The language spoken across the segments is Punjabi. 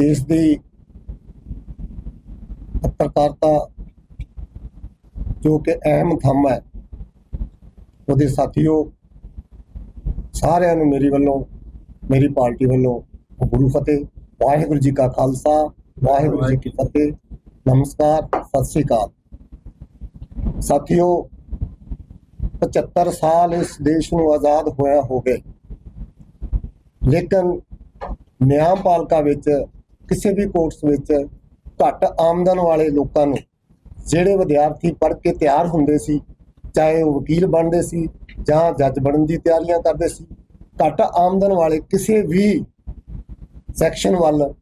ਦੇਸ਼ ਦੀ ਪੱਤਰਕਾਰਤਾ ਜੋ ਕਿ ਅਹਿਮ ਥੰਮ ਹੈ, ਉਹਦੇ ਸਾਥੀਓ, ਸਾਰਿਆਂ ਨੂੰ ਮੇਰੀ ਵੱਲੋਂ, ਮੇਰੀ ਪਾਰਟੀ ਵੱਲੋਂ ਗੁਰੂ ਫਤਿਹ, ਵਾਹਿਗੁਰੂ ਜੀ ਕਾ ਖਾਲਸਾ, ਵਾਹਿਗੁਰੂ ਜੀ ਕੀ ਫਤਿਹ, ਨਮਸਕਾਰ, ਸਤਿ ਸ੍ਰੀ ਅਕਾਲ। ਸਾਥੀਓ 75 ਸਾਲ ਇਸ ਦੇਸ਼ ਨੂੰ ਆਜ਼ਾਦ ਹੋਇਆ ਹੋ ਗਏ ਲੇਕਿਨ ਨਿਆਂਪਾਲਕਾ ਵਿੱਚ ਕਿਸੇ ਵੀ ਕੋਰਟਸ ਵਿੱਚ ਘੱਟ ਆਮਦਨ ਵਾਲੇ ਲੋਕਾਂ ਨੂੰ ਜਿਹੜੇ ਵਿਦਿਆਰਥੀ ਪੜ੍ਹ ਕੇ ਤਿਆਰ ਹੁੰਦੇ ਸੀ, ਚਾਹੇ ਉਹ ਵਕੀਲ ਬਣਦੇ ਸੀ ਜਾਂ ਜੱਜ ਬਣਨ ਦੀ ਤਿਆਰੀਆਂ ਕਰਦੇ ਸੀ, ਘੱਟ ਆਮਦਨ ਵਾਲੇ ਕਿਸੇ ਵੀ ਸੈਕਸ਼ਨ ਵੱਲ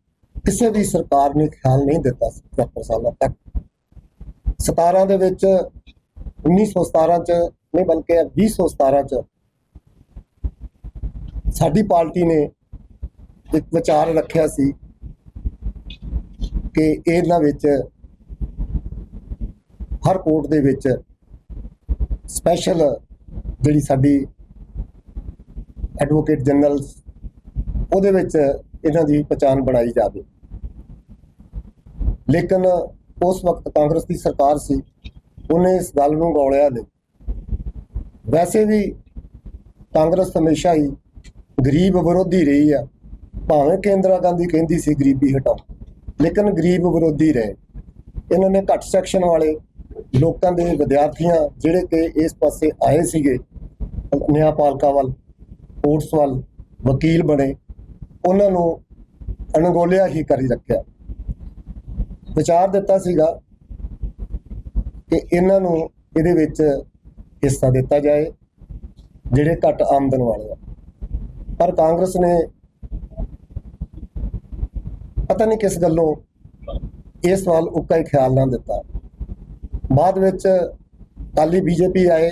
ਕਿਸੇ ਵੀ ਸਰਕਾਰ ਨੇ ਖਿਆਲ ਨਹੀਂ ਦਿੱਤਾ ਸੀ 75 ਸਾਲਾਂ ਤੱਕ। 17 ਦੇ ਵਿੱਚ 1917 ਚ ਨਹੀਂ ਬਲਕਿ 2017 ਚ ਸਾਡੀ ਪਾਰਟੀ ਨੇ ਇੱਕ ਵਿਚਾਰ ਰੱਖਿਆ ਸੀ ਕਿ ਇਹਨਾਂ ਵਿੱਚ ਹਰ ਕੋਰਟ ਦੇ ਵਿੱਚ ਸਪੈਸ਼ਲ ਜਿਹੜੀ ਸਾਡੀ ਐਡਵੋਕੇਟ ਜਨਰਲ ਉਹਦੇ ਵਿੱਚ ਇਹਨਾਂ ਦੀ ਪਛਾਣ ਬਣਾਈ ਜਾਵੇ। ਲੇਕਿਨ ਉਸ ਵਕਤ ਕਾਂਗਰਸ ਦੀ ਸਰਕਾਰ ਸੀ, ਉਹਨੇ ਇਸ ਗੱਲ ਨੂੰ ਗੌਲਿਆ ਨਹੀਂ। ਵੈਸੇ ਵੀ ਕਾਂਗਰਸ ਹਮੇਸ਼ਾ ਹੀ ਗਰੀਬ ਵਿਰੋਧੀ ਰਹੀ ਆ, ਭਾਵੇਂ ਕੇਂਦਰਾ ਗਾਂਧੀ ਕਹਿੰਦੀ ਸੀ ਗਰੀਬੀ ਹਟਾਓ। ਲੇਕਿਨ ਗਰੀਬ ਵਿਰੋਧੀ ਰਹੇ। ਇਹਨਾਂ ਨੇ ਘੱਟ ਸੈਕਸ਼ਨ ਵਾਲੇ ਲੋਕਾਂ ਦੇ ਵਿਦਿਆਰਥੀਆਂ ਜਿਹੜੇ ਕਿ ਇਸ ਪਾਸੇ ਆਏ ਸੀਗੇ ਨਿਆਂਪਾਲਕਾ ਵੱਲ ਕੋਰਟਸ ਵੱਲ ਵਕੀਲ ਬਣੇ, ਉਹਨਾਂ ਨੂੰ ਅਣਗੋਲਿਆ ਹੀ ਕਰੀ ਰੱਖਿਆ। ਵਿਚਾਰ ਦਿੱਤਾ ਸੀਗਾ ਕਿ ਇਹਨਾਂ ਨੂੰ ਇਹਦੇ ਵਿੱਚ ਹਿੱਸਾ ਦਿੱਤਾ ਜਾਏ, ਜਿਹੜੇ ਘੱਟ ਆਮਦਨ ਵਾਲੇ ਆ। ਪਰ ਕਾਂਗਰਸ ਨੇ ਪਤਾ ਨਹੀਂ ਕਿਸ ਗੱਲੋਂ ਇਹ ਸਵਾਲ ਉੱਕਾ ਹੀ ਖਿਆਲ ਨਾ ਦਿੱਤਾ। ਬਾਅਦ ਵਿੱਚ ਕਾਲੀ ਬੀਜੇਪੀ ਆਏ।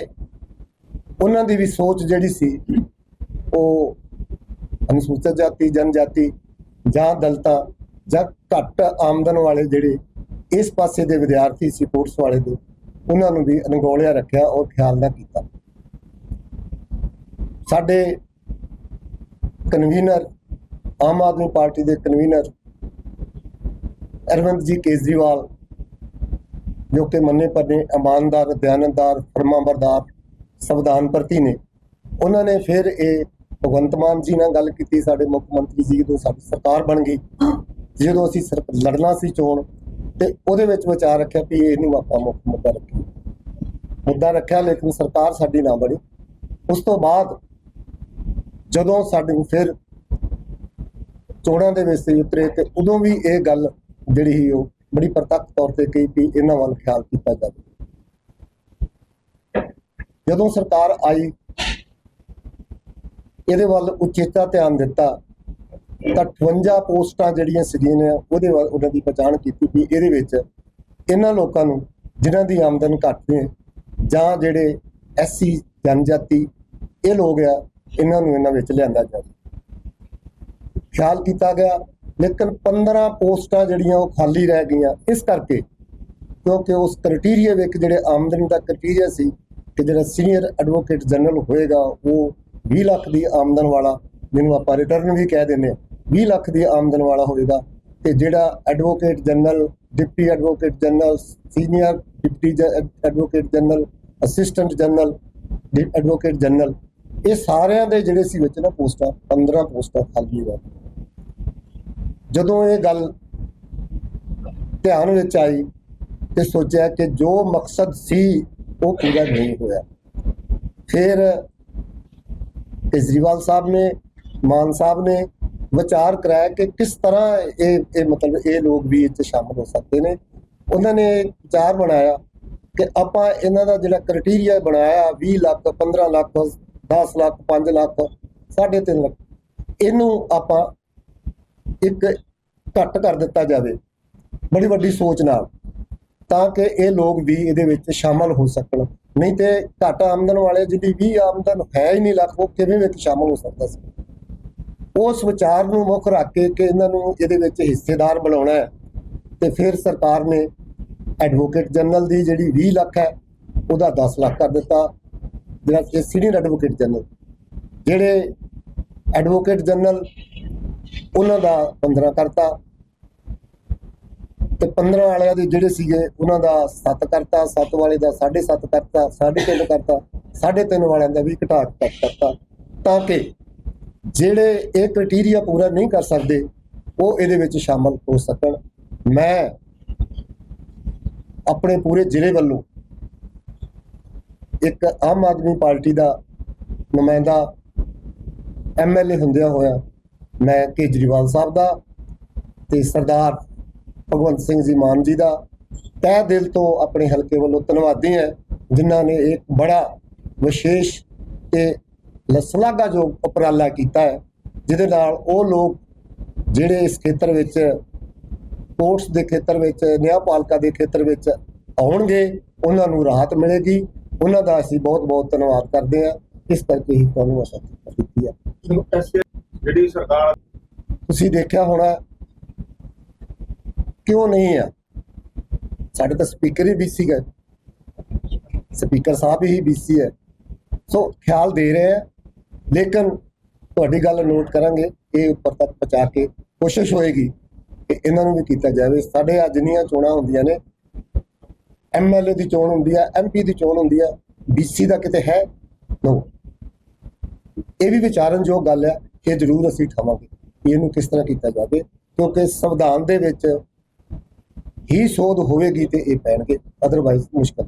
ਉਹਨਾਂ ਦੀ ਵੀ ਸੋਚ ਜਿਹੜੀ ਸੀ, ਉਹ ਅਨੁਸੂਚਿਤ ਜਾਤੀ, ਜਨਜਾਤੀ ਜਾਂ ਦਲਤਾਂ ਜਾਂ ਘੱਟ ਆਮਦਨ ਵਾਲੇ ਜਿਹੜੇ ਇਸ ਪਾਸੇ ਦੇ ਵਿਦਿਆਰਥੀ ਸੀ ਕੋਰਸ ਵਾਲੇ ਦੇ, ਉਹਨਾਂ ਨੂੰ ਵੀ ਅਣਗੌਲਿਆ ਰੱਖਿਆ ਔਰ ਖਿਆਲ ਨਾ ਕੀਤਾ। ਸਾਡੇ ਕਨਵੀਨਰ ਆਮ ਆਦਮੀ ਪਾਰਟੀ ਦੇ ਕਨਵੀਨਰ ਅਰਵਿੰਦ ਜੀ ਕੇਜਰੀਵਾਲ, ਜੋ ਕਿ ਮੰਨੇ ਪਰਨੇ ਇਮਾਨਦਾਰ ਦਿਆਨਤਦਾਰ ਫਰਮਾਬਰਦਾਰ, ਸੰਵਿਧਾਨ ਪ੍ਰਤੀ ਨੇ। ਉਹਨਾਂ ਨੇ ਫਿਰ ਇਹ ਭਗਵੰਤ ਮਾਨ ਜੀ ਨਾਲ ਗੱਲ ਕੀਤੀ, ਸਾਡੇ ਮੁੱਖ ਮੰਤਰੀ ਜੀ, ਜਦੋਂ ਸਾਡੀ ਸਰਕਾਰ ਬਣ ਗਈ, ਜਦੋਂ ਅਸੀਂ ਸਰ- ਲੜਨਾ ਸੀ ਚੋਣ, ਤੇ ਉਹਦੇ ਵਿੱਚ ਵਿਚਾਰ ਰੱਖਿਆ ਵੀ ਇਹਨੂੰ ਆਪਾਂ ਮੁੱਖ ਮੁੱਦਾ ਰੱਖੀਏ। ਮੁੱਦਾ ਰੱਖਿਆ, ਲੇਕਿਨ ਸਰਕਾਰ ਸਾਡੀ ਨਾ ਬਣੀ। ਉਸ ਤੋਂ ਬਾਅਦ ਜਦੋਂ ਸਾਡੇ ਫਿਰ ਚੋਣਾਂ ਦੇ ਵਿੱਚ ਉਤਰੇ, ਤੇ ਉਦੋਂ ਵੀ ਇਹ ਗੱਲ ਜਿਹੜੀ ਸੀ ਉਹ ਬੜੀ ਪ੍ਰਤੱਖ ਤੌਰ ਤੇ ਕਹੀ ਵੀ ਇਹਨਾਂ ਵੱਲ ਖਿਆਲ ਕੀਤਾ ਜਾਵੇ। ਜਦੋਂ ਸਰਕਾਰ ਆਈ, ਇਹਦੇ ਵੱਲ ਉਚੇਤਾ ਧਿਆਨ ਦਿੱਤਾ, ਤਾਂ 58 ਪੋਸਟਾਂ ਜਿਹੜੀਆਂ ਸੀਗੀਆਂ ਨੇ, ਉਹਦੇ ਵੱਲ ਉਹਨਾਂ ਦੀ ਪਛਾਣ ਕੀਤੀ ਵੀ ਇਹਦੇ ਵਿੱਚ ਇਹਨਾਂ ਲੋਕਾਂ ਨੂੰ ਜਿਨ੍ਹਾਂ ਦੀ ਆਮਦਨ ਘੱਟ ਨੇ ਜਾਂ ਜਿਹੜੇ ਐਸਸੀ ਜਨਜਾਤੀ, ਇਹ ਲੋਕ ਆ, ਇਹਨਾਂ ਨੂੰ ਇਹਨਾਂ ਵਿੱਚ ਲਿਆਂਦਾ ਜਾਵੇ। ਖਿਆਲ ਕੀਤਾ ਗਿਆ ਲੇਕਿਨ 15 ਪੋਸਟਾਂ ਜਿਹੜੀਆਂ ਉਹ ਖਾਲੀ ਰਹਿ ਗਈਆਂ। ਇਸ ਕਰਕੇ ਕਿਉਂਕਿ ਉਸ ਕ੍ਰਾਈਟੇਰੀਆ ਵਿੱਚ ਜਿਹੜੇ ਆਮਦਨੀ ਦਾ ਕ੍ਰਾਈਟੇਰੀਆ ਸੀ ਕਿ ਜਿਹੜਾ ਸੀਨੀਅਰ ਐਡਵੋਕੇਟ ਜਨਰਲ ਹੋਏਗਾ, ਉਹ 20 ਲੱਖ ਦੀ ਆਮਦਨ ਵਾਲਾ, ਜਿਹਨੂੰ ਆਪਾਂ ਰਿਟਰਨ ਵੀ ਕਹਿ ਦਿੰਦੇ ਆ 20 ਲੱਖ ਦੀ ਆਮਦਨ ਵਾਲਾ ਹੋਵੇਗਾ ਤੇ ਜਿਹੜਾ advocate general deputy advocate general senior deputy advocate general assistant general advocate general ਇਹ ਸਾਰਿਆਂ ਦੇ ਜਿਹੜੇ ਸੀ ਵਿੱਚ ਨਾ ਪੋਸਟਾਂ 15 ਪੋਸਟਾਂ ਖਾਲੀ ਹੋਈਆਂ ਜਦੋਂ ਇਹ ਗੱਲ ਧਿਆਨ ਵਿੱਚ ਆਈ ਤੇ ਸੋਚਿਆ ਕਿ ਜੋ ਮਕਸਦ ਸੀ, ਉਹ ਪੂਰਾ ਨਹੀਂ ਹੋਇਆ। ਫਿਰ ਕੇਜਰੀਵਾਲ ਸਾਹਿਬ ਨੇ, ਮਾਨ ਸਾਹਿਬ ਨੇ ਵਿਚਾਰ ਕਰਾਇਆ ਕਿ ਕਿਸ ਤਰ੍ਹਾਂ ਇਹ ਇਹ ਮਤਲਬ ਇਹ ਲੋਕ ਵੀ ਇਹ 'ਚ ਸ਼ਾਮਲ ਹੋ ਸਕਦੇ ਨੇ। ਉਹਨਾਂ ਨੇ ਵਿਚਾਰ ਬਣਾਇਆ ਕਿ ਆਪਾਂ ਇਹਨਾਂ ਦਾ ਜਿਹੜਾ ਕ੍ਰਾਈਟੇਰੀਆ ਬਣਾਇਆ 20 ਲੱਖ 15 ਲੱਖ 10 ਲੱਖ 5 ਲੱਖ 3.5 ਲੱਖ, ਇਹਨੂੰ ਆਪਾਂ ਇੱਕ ਘੱਟ ਕਰ ਦਿੱਤਾ ਜਾਵੇ, ਬੜੀ ਵੱਡੀ ਸੋਚ ਨਾਲ, ਤਾਂ ਕਿ ਇਹ ਲੋਕ ਵੀ ਇਹਦੇ ਵਿੱਚ ਸ਼ਾਮਲ ਹੋ ਸਕਣ। ਨਹੀਂ ਤੇ ਘੱਟ ਆਮਦਨ ਵਾਲੇ ਜਿਹਦੀ 20 ਆਮਦਨ ਹੈ ਹੀ ਨਹੀਂ ਲੱਖ, ਉਹ ਕਿਵੇਂ ਵਿੱਚ ਸ਼ਾਮਲ ਹੋ ਸਕਦਾ ਸੀ? ਉਸ ਵਿਚਾਰ ਨੂੰ ਮੁੱਖ ਰੱਖ ਕੇ ਕਿ ਇਹਨਾਂ ਨੂੰ ਇਹਦੇ ਵਿੱਚ ਹਿੱਸੇਦਾਰ ਬਣਾਉਣਾ ਹੈ। ਤੇ ਫਿਰ ਸਰਕਾਰ ਨੇ ਐਡਵੋਕੇਟ ਜਨਰਲ ਦੀ ਜਿਹੜੀ 20 ਲੱਖ ਹੈ, ਉਹਦਾ 10 ਲੱਖ ਕਰ ਦਿੱਤਾ। ਜਿਹੜਾ ਕਿ ਸੀਨੀਅਰ ਐਡਵੋਕੇਟ ਜਨਰਲ, ਜਿਹੜੇ ਐਡਵੋਕੇਟ ਜਨਰਲ, ਉਹਨਾਂ ਦਾ 15 ਕਰਤਾ। ਤੇ 15 ਵਾਲਿਆਂ ਦੇ ਜਿਹੜੇ ਸੀਗੇ, ਉਹਨਾਂ ਦਾ 7 ਕਰਤਾ 7 ਵਾਲੇ ਦਾ 7.5 ਕਰਤਾ 3.5 ਕਰਤਾ 3.5 ਵਾਲਿਆਂ ਦਾ ਵੀ ਘਟਾ ਕੇ ਕਰਤਾ। ਤਾਂ ਕਿ ਜਿਹੜੇ ਇਹ ਕ੍ਰਾਈਟੇਰੀਆ ਪੂਰਾ ਨਹੀਂ ਕਰ ਸਕਦੇ, ਉਹ ਇਹਦੇ ਵਿੱਚ ਸ਼ਾਮਲ ਹੋ ਸਕਣ। ਮੈਂ ਆਪਣੇ ਪੂਰੇ ਜ਼ਿਲ੍ਹੇ ਵੱਲੋਂ ਇੱਕ ਆਮ ਆਦਮੀ ਪਾਰਟੀ ਦਾ ਨੁਮਾਇੰਦਾ ਐਮਐਲਏ ਹੁੰਦਿਆਂ ਹੋਇਆ ਮੈਂ ਕੇਜਰੀਵਾਲ ਸਾਹਿਬ ਦਾ ਤੇ ਸਰਦਾਰ ਭਗਵੰਤ ਸਿੰਘ ਜੀ ਮਾਨ ਜੀ ਦਾ ਤਹਿ ਦਿਲ ਤੋਂ ਆਪਣੇ ਹਲਕੇ ਵੱਲੋਂ ਧੰਨਵਾਦੀ ਹਾਂ ਜਿਨ੍ਹਾਂ ਨੇ ਇੱਕ ਬੜਾ ਵਿਸ਼ੇਸ਼ ਤੇ ਲਸਲਾਗਾਯੋਗ ਉਪਰਾਲਾ ਕੀਤਾ ਹੈ ਜਿਹਦੇ ਨਾਲ ਉਹ ਲੋਕ ਜਿਹੜੇ ਇਸ ਖੇਤਰ ਵਿੱਚ ਕੋਰਟਸ ਦੇ ਖੇਤਰ ਵਿੱਚ ਨਿਆਂਪਾਲਕਾ ਦੇ ਖੇਤਰ ਵਿੱਚ ਆਉਣਗੇ ਉਹਨਾਂ ਨੂੰ ਰਾਹਤ ਮਿਲੇਗੀ। ਉਹਨਾਂ ਦਾ ਅਸੀਂ ਬਹੁਤ ਬਹੁਤ ਧੰਨਵਾਦ ਕਰਦੇ ਹਾਂ। ਇਸ ਕਰਕੇ ਹੀ ਤੁਹਾਨੂੰ ਅਸਰ ਕੀਤੀ ਹੈ। ਜਿਹੜੀ ਸਰਕਾਰ ਤੁਸੀਂ ਦੇਖਿਆ ਹੋਣਾ ਕਿਉਂ ਨਹੀਂ ਆ? ਸਾਡੇ ਤਾਂ ਸਪੀਕਰ ਹੀ ਬੀਸੀ ਹੈ। ਸਪੀਕਰ ਸਾਹਿਬ ਹੀ ਬੀਸੀ ਹੈ। ਸੋ ਖਿਆਲ ਦੇ ਰਹੇ ਆ। ਲੇਕਿਨ ਤੁਹਾਡੀ ਗੱਲ ਨੋਟ ਕਰਾਂਗੇ। ਇਹ ਉੱਪਰ ਤੱਕ ਪਹੁੰਚਾ ਕੇ ਕੋਸ਼ਿਸ਼ ਹੋਏਗੀ ਕਿ ਇਹਨਾਂ ਨੂੰ ਵੀ ਕੀਤਾ ਜਾਵੇ। ਸਾਡੇ ਅੱਜ ਜਿੰਨੀਆਂ ਚੋਣਾਂ ਹੁੰਦੀਆਂ ਨੇ। ਐਮਐਲਏ ਦੀ ਚੋਣ ਹੁੰਦੀ ਆ ਐਮਪੀ ਦੀ ਚੋਣ ਹੁੰਦੀ ਆ। ਬੀਸੀ ਦਾ ਕਿਤੇ ਹੈ? ਨੋ ਇਹ ਵੀ ਵਿਚਾਰਨਯੋਗ ਗੱਲ ਹੈ ਇਹ ਜ਼ਰੂਰ ਅਸੀਂ ਠਾਵਾਂਗੇ ਇਹਨੂੰ ਕਿਸ ਤਰ੍ਹਾਂ ਕੀਤਾ ਜਾਵੇ? ਕਿਉਂਕਿ ਸੰਵਿਧਾਨ ਦੇ ਵਿੱਚ ਹੀ ਸੋਧ ਹੋਵੇਗੀ ਤੇ ਇਹ ਪੈਣਗੇ ਅਦਰਵਾਈਜ਼ ਮੁਸ਼ਕਲ।